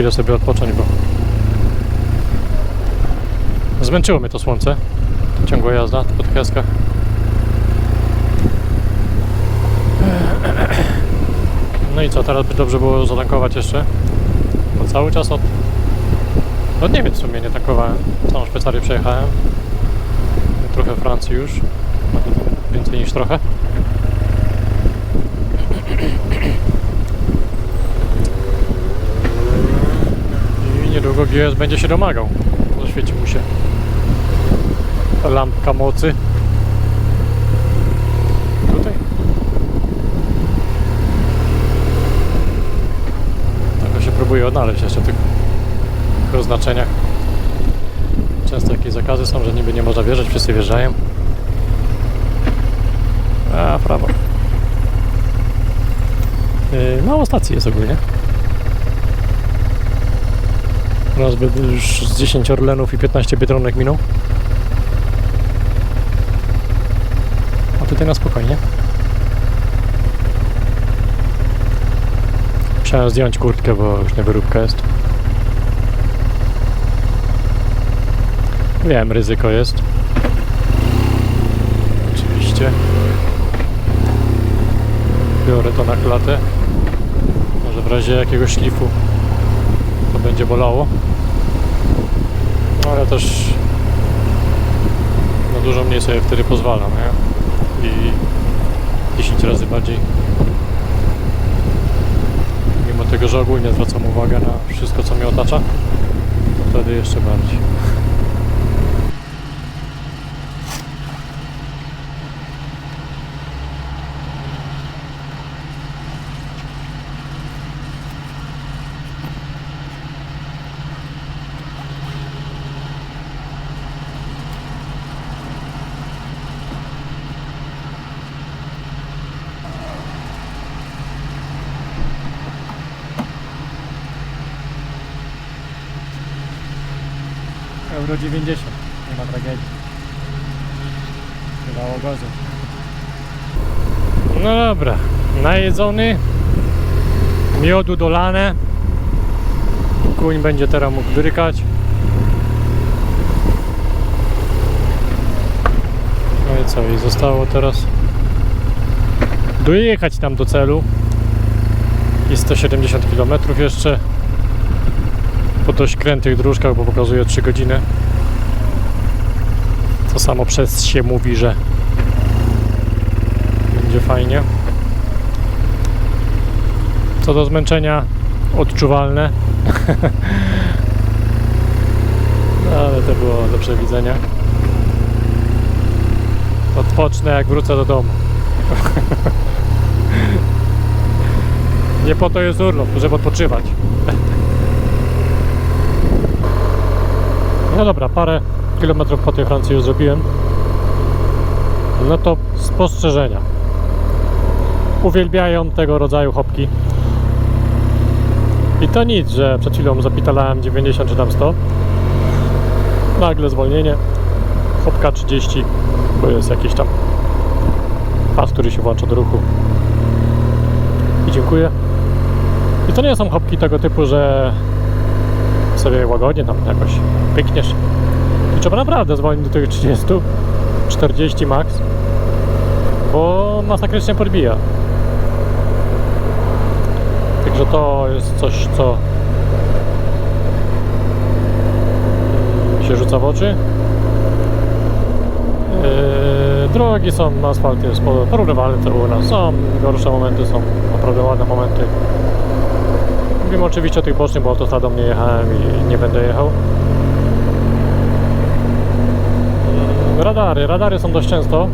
chwilę sobie odpocząć, bo zmęczyło mnie to słońce. Ciągła jazda po tych jaskach. No i co, teraz by dobrze było zatankować jeszcze. Bo cały czas od, od Niemiec w sumie nie tankowałem. Całą Szwajcarię przejechałem. Trochę Francji już. Więcej niż trochę. I niedługo GS będzie się domagał. Zaświeci mu się lampka mocy. Tutaj. Tego się próbuję odnaleźć jeszcze w tych oznaczeniach. Często jakieś zakazy są, że niby nie można wjeżdżać, wszyscy wjeżdżają. A, prawo. Yy, mało stacji jest ogólnie. Raz by już z 10 Orlenów i 15 Biedronek minął. A tutaj na spokojnie. Musiałem zdjąć kurtkę, bo już niewyróbka jest. Wiem, ryzyko jest. Oczywiście. Biorę to na klatę. Może w razie jakiegoś szlifu to będzie bolało. No ale też no dużo mniej sobie wtedy pozwalam, nie? I 10 razy bardziej. Mimo tego, że ogólnie zwracam uwagę na wszystko, co mnie otacza, to wtedy jeszcze bardziej. Euro 90, nie ma tragedii. Chyba gorzej. No dobra, najedzony, miodu dolane. Kuń będzie teraz mógł wyrykać. No i co, i zostało teraz dojechać tam do celu. I 170 km jeszcze po dość krętych dróżkach, bo pokazuje 3 godziny. To samo przez się mówi, że będzie fajnie. Co do zmęczenia, odczuwalne. Ale to było do przewidzenia. Odpocznę jak wrócę do domu. Nie po to jest urlop, żeby odpoczywać. No dobra, parę kilometrów po tej Francji już zrobiłem. No to spostrzeżenia. Uwielbiają tego rodzaju hopki. I to nic, że przed chwilą zapitalałem 90 czy tam 100. Nagle zwolnienie. Hopka 30, bo jest jakiś tam pas, który się włącza do ruchu. I dziękuję. I to nie są hopki tego typu, że sobie łagodnie tam jakoś pykniesz. I trzeba naprawdę zwolnić do tych 30, 40 max, bo masakrycznie podbija. Także to jest coś, co mi się rzuca w oczy. Yy, drogi są, asfalt jest po- porównywalny co u nas. Są gorsze momenty, są naprawdę ładne momenty. Mówimy oczywiście o tych bocznych, bo autostradą nie jechałem i nie będę jechał. Mm, Radary. Radary są dość często.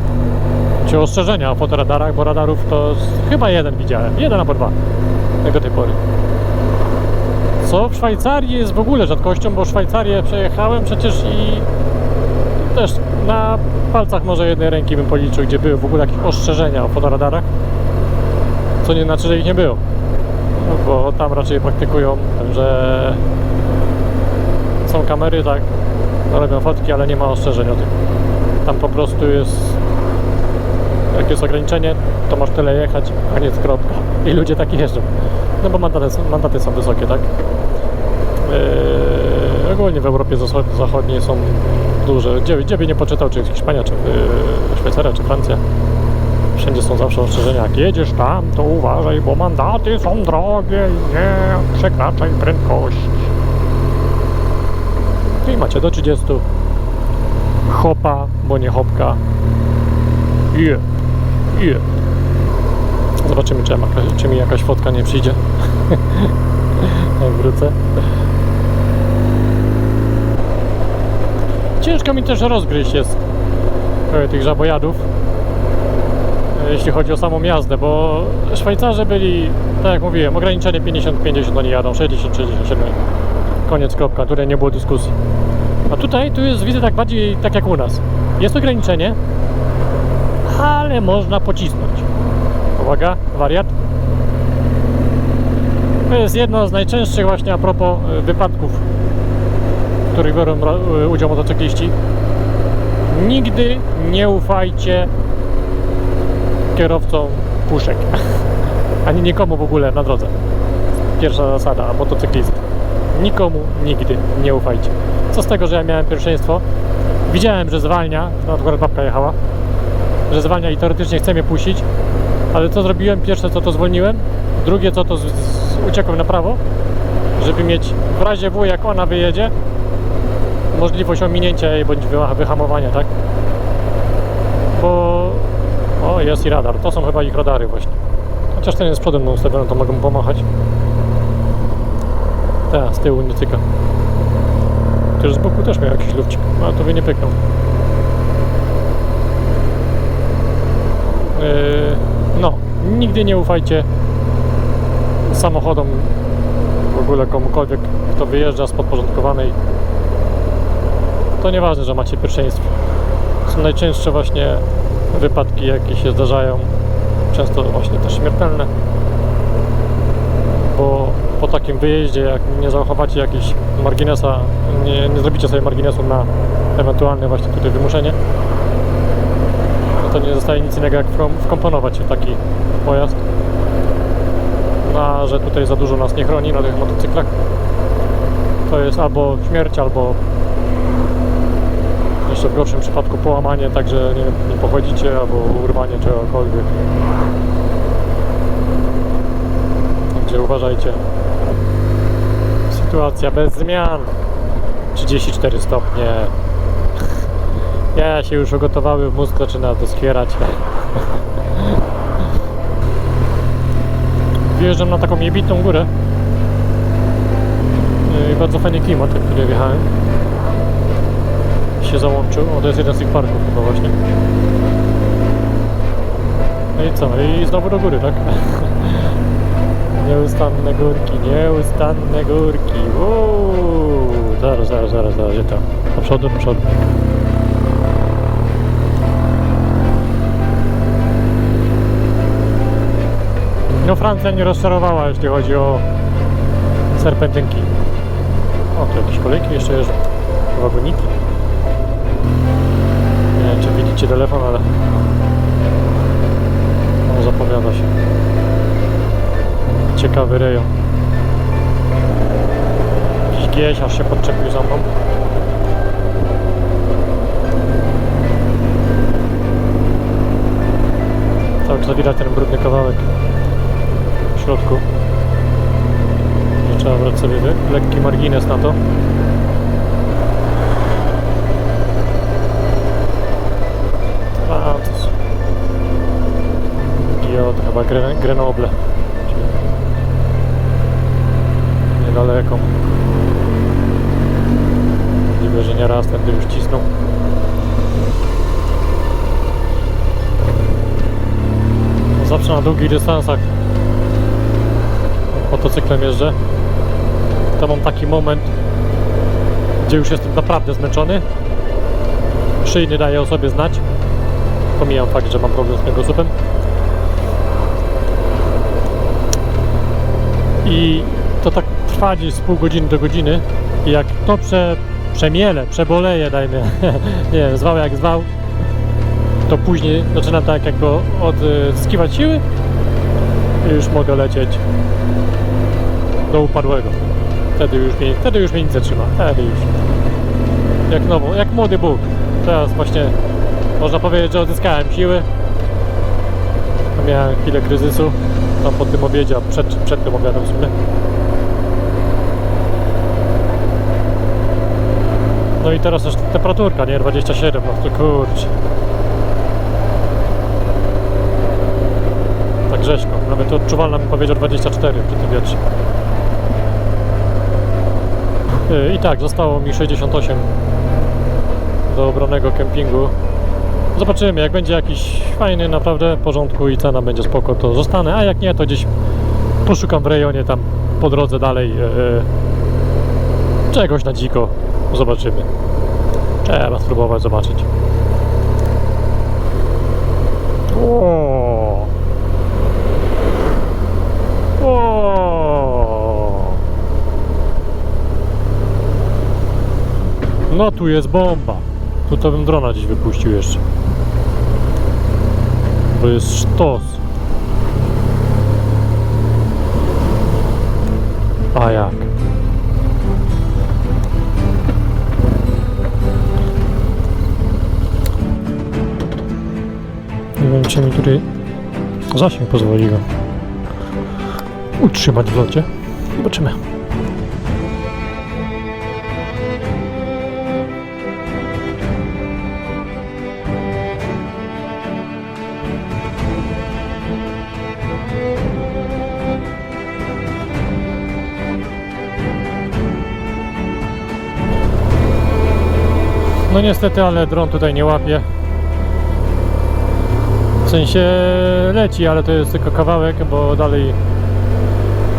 Czy ostrzeżenia o fotoradarach, bo radarów to chyba jeden widziałem. Jeden albo dwa. Tego tej pory. Co w Szwajcarii jest w ogóle rzadkością, bo Szwajcarię przejechałem przecież i też na palcach może jednej ręki bym policzył, gdzie były w ogóle jakieś ostrzeżenia o fotoradarach. Co nie znaczy, że ich nie było bo tam raczej praktykują, że są kamery, tak, robią fotki, ale nie ma ostrzeżeń o tym. Tam po prostu jest, jak jest ograniczenie, to masz tyle jechać, a nie kropka. I ludzie tak jeżdżą. No bo mandaty, mandaty są wysokie, tak? Yy, ogólnie w Europie Zachod- Zachodniej są duże. Gdzie, gdzie by nie poczytał, czy Hiszpania, czy yy, Szwajcaria, czy Francja. Wszędzie są zawsze ostrzeżenia. Jak jedziesz tam, to uważaj, bo mandaty są drogie i nie przekraczaj prędkości. I macie do 30. Hopa, bo nie hopka. Je. Je. Zobaczymy, czy, czy mi jakaś fotka nie przyjdzie. Jak wrócę. Ciężko mi też rozgryźć jest e, tych żabojadów, jeśli chodzi o samą jazdę, bo Szwajcarzy byli, tak jak mówiłem, ograniczenie 50-50 oni jadą, 60-67. Koniec, kropka, tutaj nie było dyskusji. A tutaj, tu jest, widzę tak bardziej tak jak u nas. Jest ograniczenie, ale można pocisnąć. Uwaga, wariat. To jest jedno z najczęstszych właśnie a propos y, wypadków, w których biorą y, udział motocykliści. Nigdy nie ufajcie kierowcom puszek, ani nikomu w ogóle na drodze. Pierwsza zasada motocyklisty. Nikomu nigdy nie ufajcie. Co z tego, że ja miałem pierwszeństwo? Widziałem, że zwalnia, na akurat babka jechała, że zwalnia i teoretycznie chce mnie puścić, ale co zrobiłem? Pierwsze co to zwolniłem, drugie co to z, z, uciekłem na prawo, żeby mieć w razie W jak ona wyjedzie, możliwość ominięcia jej bądź wyha- wyhamowania, tak? Bo... O, jest i radar. To są chyba ich radary właśnie. Chociaż ten jest przodem ustawiony, to mogę mu pomachać. Tak, z tyłu nie tyka. Też z boku też miał jakiś lufcik, ale to by nie pyknął. Yy, no, nigdy nie ufajcie samochodom, w ogóle komukolwiek, kto wyjeżdża z podporządkowanej. To nieważne, że macie pierwszeństwo. Są najczęstsze właśnie wypadki, jakie się zdarzają, często właśnie też śmiertelne, bo po takim wyjeździe, jak nie zachowacie jakiś marginesa, nie, nie zrobicie sobie marginesu na ewentualne właśnie tutaj wymuszenie, to nie zostaje nic innego jak wkom- wkomponować się w taki pojazd. A że tutaj za dużo nas nie chroni na tych motocyklach, to jest albo śmierć, albo jeszcze w gorszym przypadku połamanie, także nie, nie pochodzicie, albo urwanie czegokolwiek. Także uważajcie. Sytuacja bez zmian. 34 stopnie. Ja się już ugotowały, mózg zaczyna doskwierać. Wjeżdżam na taką jebitą górę. I bardzo fajny klimat, jak tutaj wjechałem. Się załączył. O, to jest jeden z tych parków chyba właśnie. No i co? I znowu do góry, tak? Nieustanne górki, nieustanne górki. Uuu, zaraz, zaraz, zaraz, zaraz, gdzie to? Do przodu, do przodu. No Francja nie rozczarowała, jeśli chodzi o serpentynki. O, tu jakieś kolejki jeszcze jeżdżą. Wagoniki. Widzicie telefon, ale... No, zapowiada się. Ciekawy rejon. Jakiś gieś aż się podczepił za mną. Cały czas widać ten brudny kawałek w środku. Że trzeba brać sobie le- lekki margines na to. Grenoble. Niedaleko. Możliwe, że nie raz tędy już cisnął. Zawsze na długich dystansach motocyklem jeżdżę, to mam taki moment, gdzie już jestem naprawdę zmęczony. Szyjny daje o sobie znać. Pomijam fakt, że mam problem z kręgosłupem. I to tak trwa gdzieś z pół godziny do godziny. I jak to prze, przemielę, przeboleję, dajmy, nie wiem, zwał jak zwał, to później zaczynam tak jakby odzyskiwać siły i już mogę lecieć do upadłego. Wtedy już mnie, wtedy już mnie nic nie trzyma. Wtedy już. Jak nowo, jak młody Bóg. Teraz właśnie można powiedzieć, że odzyskałem siły. Miałem chwilę kryzysu. Tam po tym obiedzie, a przed, przed tym obiadem w sumie. No i teraz też temperaturka, nie? 27, no to kurczę. Tak rzeźko. Nawet odczuwalna mi powiedział 24 przy tym wietrze. Yy, I tak, zostało mi 68 do obranego kempingu. Zobaczymy, jak będzie jakiś fajny, naprawdę porządku i cena będzie spoko, to zostanę, a jak nie, to gdzieś poszukam w rejonie tam po drodze dalej yy, czegoś na dziko. Zobaczymy. Trzeba spróbować zobaczyć. O. O. No tu jest bomba. Tu to bym drona gdzieś wypuścił jeszcze. To jest sztos. A jak? Nie wiem, czy mi tutaj zasięg pozwoli go utrzymać w locie. Zobaczymy. No niestety, ale dron tutaj nie łapie. W sensie leci, ale to jest tylko kawałek, bo dalej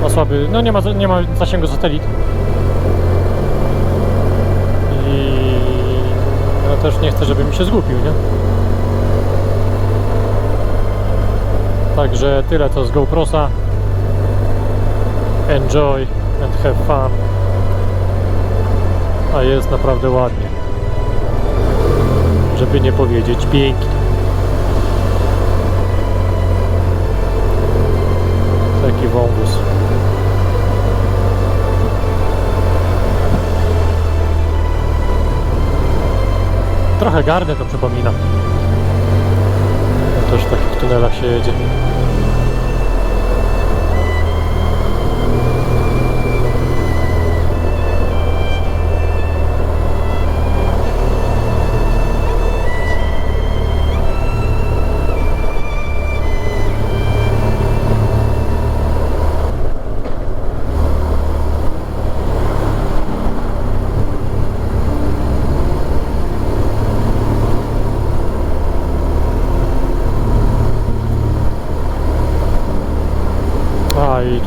ma no nie ma, nie ma zasięgu satelit. I no też nie chcę, żeby mi się zgubił, nie? Także tyle to z GoProsa. Enjoy and have fun. A jest naprawdę ładnie. Żeby nie powiedzieć pięknie. Taki wąwóz. Trochę gardę to przypomina. Też w takich tunelach się jedzie.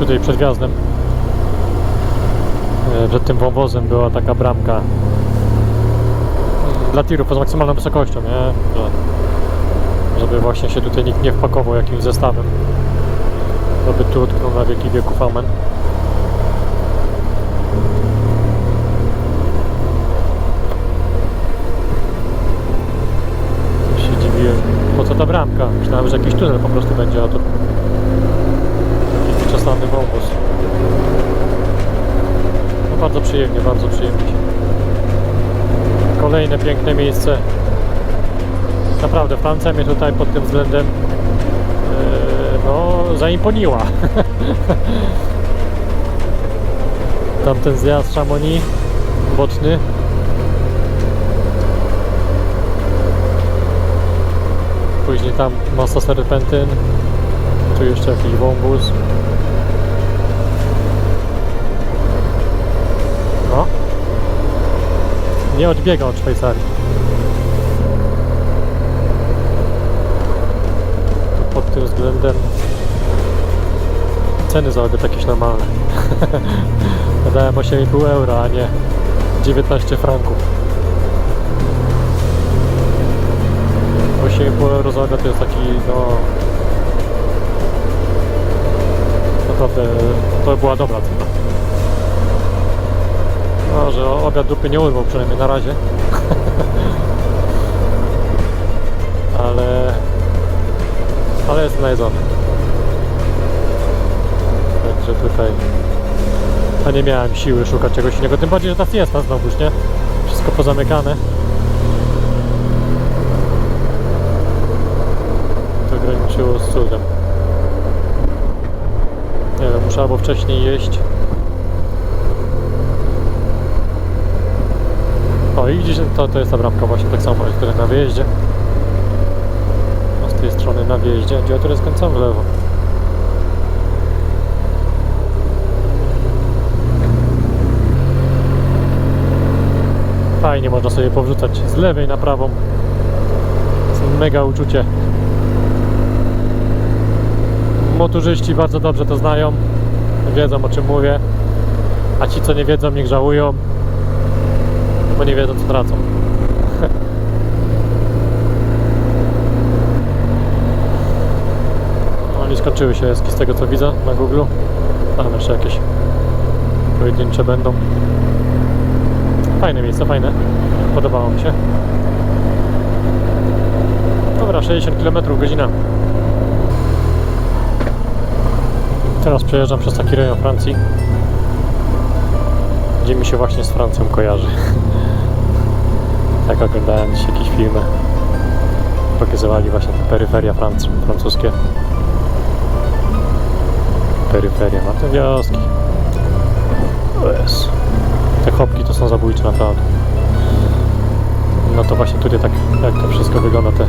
Tutaj przed gwiazdem e, przed tym wąwozem była taka bramka mm, dla tirów z maksymalną wysokością, nie? Że, żeby właśnie się tutaj nikt nie wpakował jakimś zestawem. Żeby tu utknął na wieki wieków amen. się dziwiłem, po co ta bramka? Myślałem, że jakiś tunel po prostu będzie, a to wyczesany wąwóz. No bardzo przyjemnie, bardzo przyjemnie. Kolejne piękne miejsce. Naprawdę Francja mnie tutaj pod tym względem e, no, zaimponiła. Tamten zjazd Chamonix boczny. Później tam masa serpentyn. Tu jeszcze jakiś wąwóz. Nie odbiega od Szwajcarii. Pod tym względem ceny za obiad jakieś normalne. Wydałem 8,5 euro, a nie 19 franków. 8,5 euro za obiad to jest taki, no... Naprawdę, to była dobra cena. No, że obiad dupy nie urwał, przynajmniej na razie. ale... Ale jest najedzony. Także tutaj... A nie miałem siły szukać czegoś innego, tym bardziej, że ta fiesta znowuż, nie? Wszystko pozamykane. To graniczyło z cudem. Nie wiem, muszę albo wcześniej jeść. I widzicie, to, to jest ta bramka właśnie tak samo, jest tutaj na wyjeździe. A z tej strony na wjeździe, gdzie ja teraz w lewo. Fajnie można sobie powrzucać z lewej na prawą. Jest mega uczucie. Motorzyści bardzo dobrze to znają, wiedzą o czym mówię, a ci co nie wiedzą niech żałują, bo nie wiedzą co tracą. Nie skończyły się eski z tego co widzę na Google. Tam jeszcze jakieś pojedyncze będą. Fajne miejsce, fajne. Podobało mi się. Dobra, 60 km godzina. Teraz przejeżdżam przez taki rejon Francji, gdzie mi się właśnie z Francją kojarzy. tak oglądałem dziś jakieś filmy. Pokazywali właśnie te peryferia Franc francuskie. Peryferia, ma te wioski. Jezu. Te chopki to są zabójcze naprawdę. No to właśnie tutaj tak, jak to wszystko wygląda, te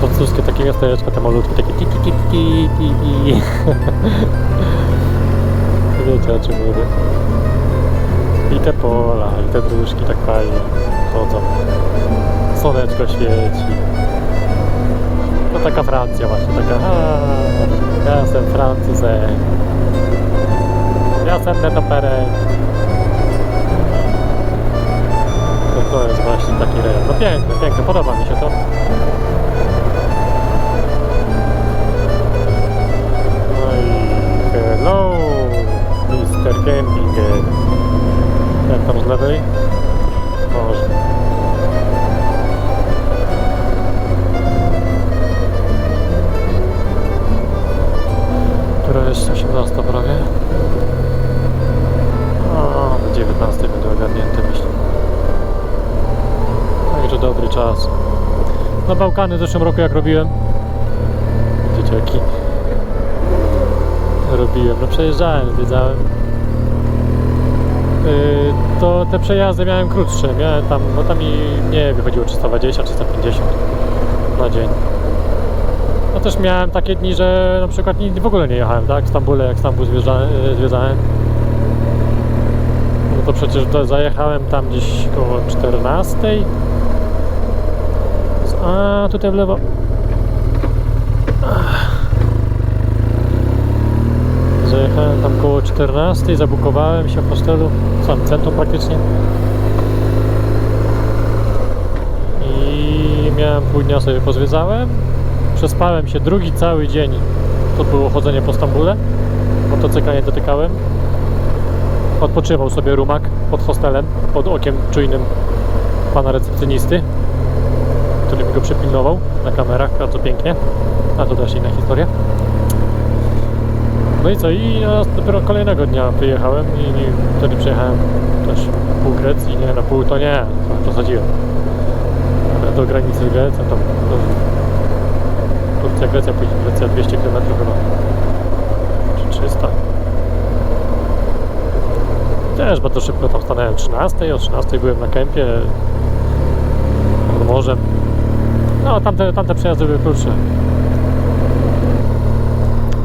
francuskie takie miasteczka, te malutkie, takie ti ti ti ti ti ti. Wiecie o czym mówię. I te pola, i te dróżki tak fajnie chodzą. Słoneczko świeci. To taka Francja właśnie, taka ja jestem Francuzem. Ja jestem netoperem. To, to jest właśnie taki rejon. No piękne, piękne, podoba mi się to. Tam z lewej? Może. Która jest 18 prawie? O, do 19 będę ogarnięty, myślę. Także dobry czas. Na Bałkany w zeszłym roku jak robiłem. Dzieciaki. Robiłem, no przejeżdżałem, zwiedzałem. Yy, to te przejazdy miałem krótsze, miałem tam, bo tam mi nie wychodziło 320, 350 na dzień. No też miałem takie dni, że na przykład w ogóle nie jechałem, tak? W Stambule, jak Stambuł zwiedzałem, zwiedzałem. No to przecież zajechałem tam gdzieś koło 14. A tutaj w lewo. Ach. Zajechałem tam koło 14, zabukowałem się w hostelu, w samym centrum praktycznie. I miałem pół dnia sobie pozwiedzałem. Przespałem się drugi cały dzień. To było chodzenie po Stambule. Motocykla dotykałem. Odpoczywał sobie rumak pod hostelem, pod okiem czujnym pana recepcjonisty, który mi go przypilnował na kamerach bardzo pięknie. A to też inna historia. No i co? I ja dopiero kolejnego dnia wyjechałem i, wtedy przejechałem też pół Grecji. Nie, na pół to nie, przesadziłem. Do granicy z Grecją, tam do Turcja, Grecja, później Grecja 200 km chyba. Czy 300. Też bardzo szybko tam stanąłem 13, o 13 byłem na kempie nad morzem. No, tamte, tamte przejazdy były krótsze.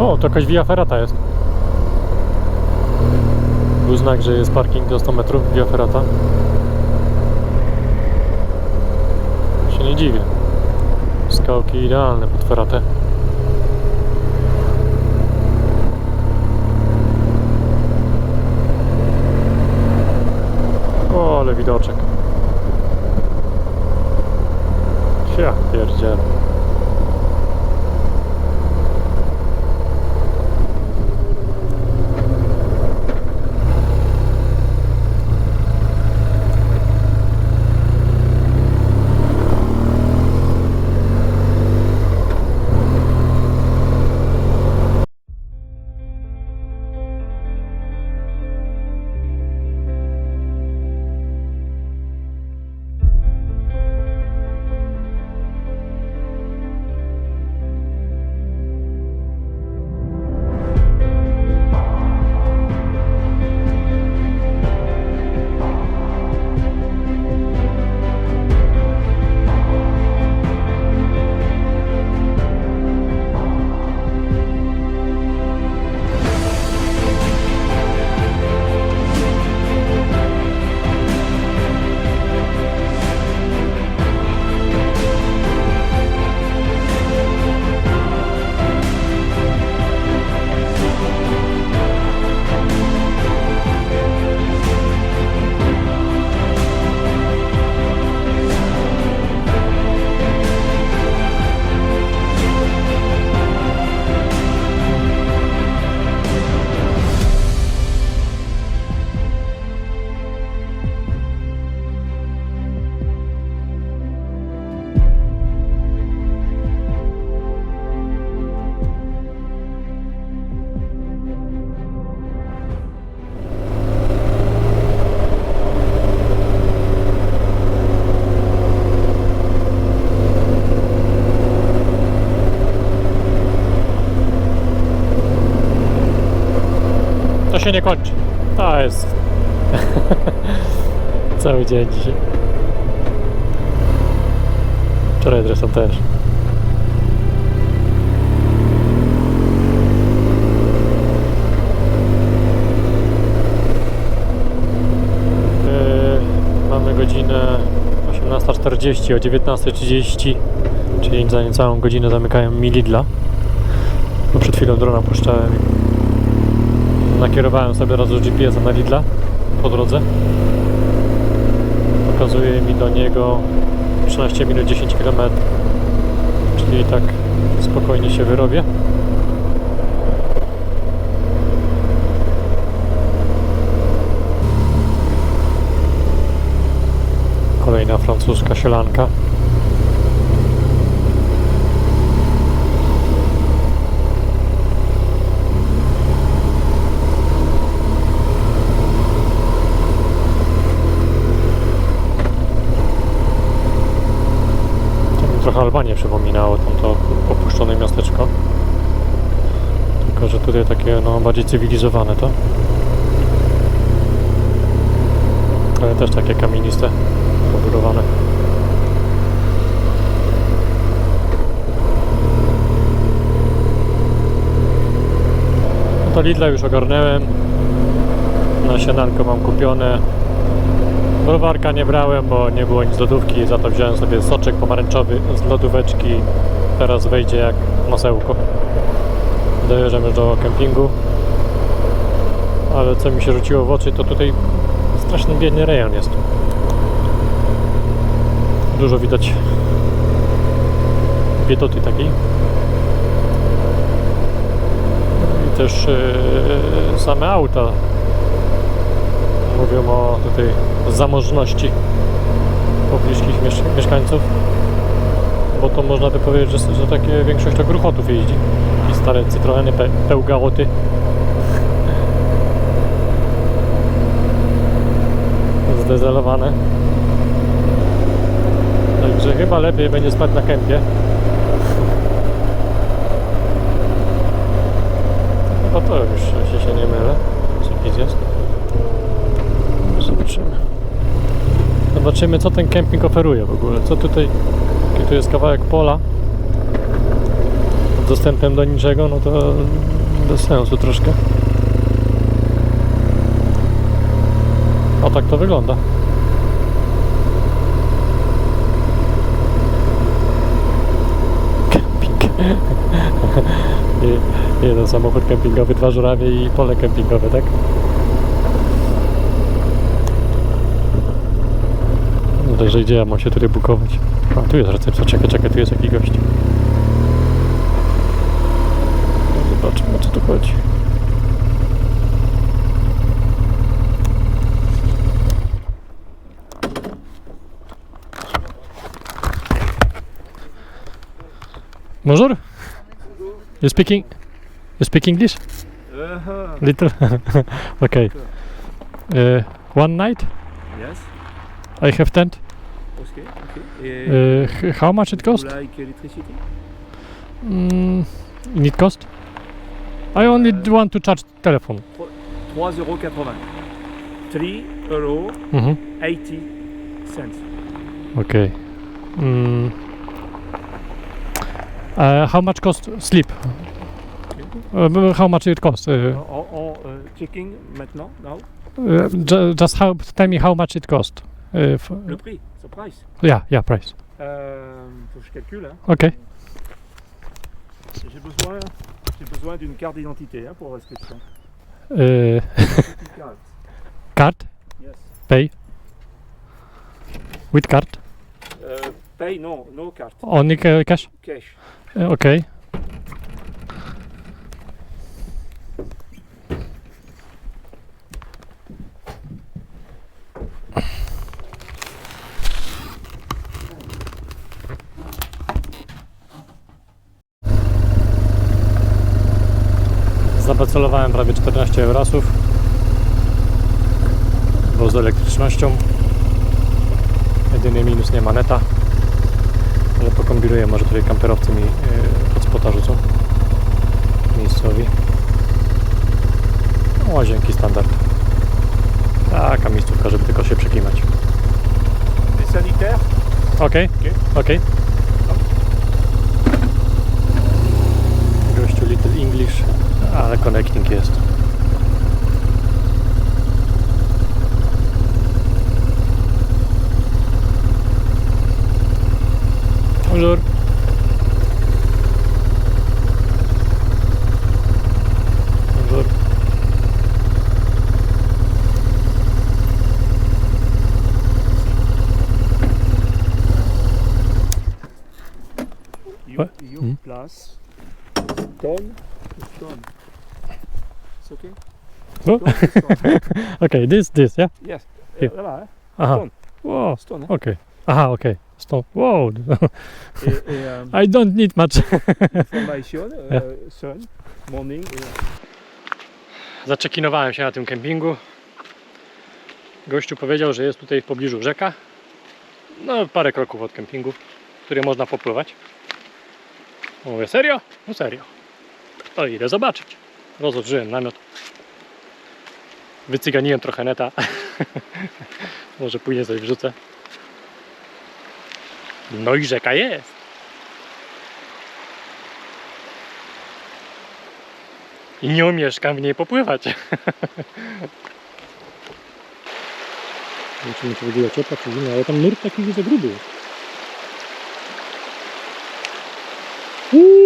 O, to jakaś Via Ferrata jest. Był znak, że jest parking do 100 metrów Via Ferrata. Się nie dziwię. Skałki idealne pod Ferratę. O, ale widoczek. Ja pierdzielę. Się nie kończy. To jest cały dzień dzisiaj. Wczoraj zresztą też. Yy, mamy godzinę 18.40, o 19.30, czyli za niecałą godzinę zamykają mi Lidla. Bo przed chwilą drona puszczałem nakierowałem sobie raz GPS-a na Lidla po drodze. Pokazuje mi do niego 13 minut 10 km, czyli tak spokojnie się wyrobię. Kolejna francuska sielanka. To mi trochę Albanię przypominało, tamto opuszczone miasteczko. Tylko, że tutaj takie no, bardziej cywilizowane to. Ale też takie kamieniste, pobudowane. No to Lidla już ogarnąłem. Na śniadanko mam kupione. Browarka nie brałem, bo nie było nic z lodówki, za to wziąłem sobie soczek pomarańczowy z lodóweczki. Teraz wejdzie jak masełko. Dojeżdżam już do kempingu. Ale co mi się rzuciło w oczy, to tutaj straszny biedny rejon jest. Dużo widać biedoty takiej. I też yy, same auta mówią o tutaj zamożności pobliskich miesz mieszkańców. Bo to można by powiedzieć, że, że takie większość to gruchotów jeździ. I stare Citroeny, pe pełgałoty. Zdezelowane. Także chyba lepiej będzie spać na kempie. O to już, się nie mylę. Przepis jest. Zobaczymy, co ten kemping oferuje w ogóle. Co tutaj, jaki tu jest kawałek pola z dostępem do niczego, no to bez sensu troszkę. O tak to wygląda. Kemping. Jeden samochód kempingowy, dwa żurawie i pole kempingowe, tak? No także gdzie ja mam się tutaj bukować? A tu jest recepcja, czekaj, czekaj, tu jest jakiś gość. Zobaczmy o co tu chodzi. Bonjour. You speaking? You speak English? Uh-huh. Little. okay. Uh, one night. Yes. I have tent. Okay. Okay. Uh, how much it cost? Like electricity? Mm, it cost? I only Uh, want to charge telephone. 3,80€. 3 euros Mhm. 80 cents. Okay. Mm. Uh, how much cost sleep? Uh, how much it cost? Uh, en, euh, checking maintenant, now. uh, ju- just how, tell me how much it cost. Uh, f- Le prix, the price. yeah, yeah, price. Euh, faut que je calcule. Hein. Okay. J'ai besoin, j'ai besoin d'une carte d'identité hein, pour l'inscription. Uh, Petite carte. card, Yes. pay. With card? Euh, paye, non, no carte. Only ca- cash? Cash. Uh, okay. Zabecelowałem prawie 14 eurosów, bo z elektrycznością. Jedyny minus nie ma neta, ale pokombinuję, może tutaj kamperowcy mi yy, pod spota rzucą miejscowi. Łazienki standard. Taka miejscówka, żeby tylko się przeklimać. Des sanitaires. Okej, okej. Gościu Little English, ale connecting jest. Bonjour. Bonjour. You, Ouais. you Mhm. place stone to stone. It's okay? Stone stone. Okay, this, this, yeah? yes. Here. Voilà. Aha. Stone. Wow. Stone. hein. Okay. Aha, okay. Stop. Wow. Et, et euh, I don't need much. formation, euh, sun, morning. Et, Zaczekinowałem się na tym kempingu. Gościu powiedział, że jest tutaj w pobliżu rzeka. No, parę kroków od kempingu, który można popływać. Mówię, serio? No serio. To idę zobaczyć. Rozłożyłem namiot. Wycyganiłem trochę neta. Może później coś wrzucę. No i rzeka jest. I nie umieszkam w niej popływać. Nie wiem, czy w ogóle ciepła, czy zimna, ale tam nurt taki widzę gruby jest. Uuu!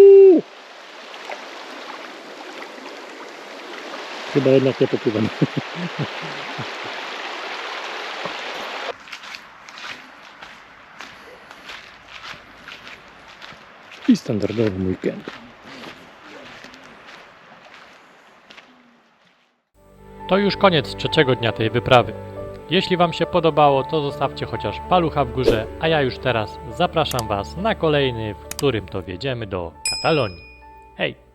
Chyba jednak nie popływam. I standardowy mój kemp. To już koniec trzeciego dnia tej wyprawy. Jeśli Wam się podobało, to zostawcie chociaż palucha w górze, a ja już teraz zapraszam Was na kolejny, w którym to wjedziemy do Katalonii. Hej!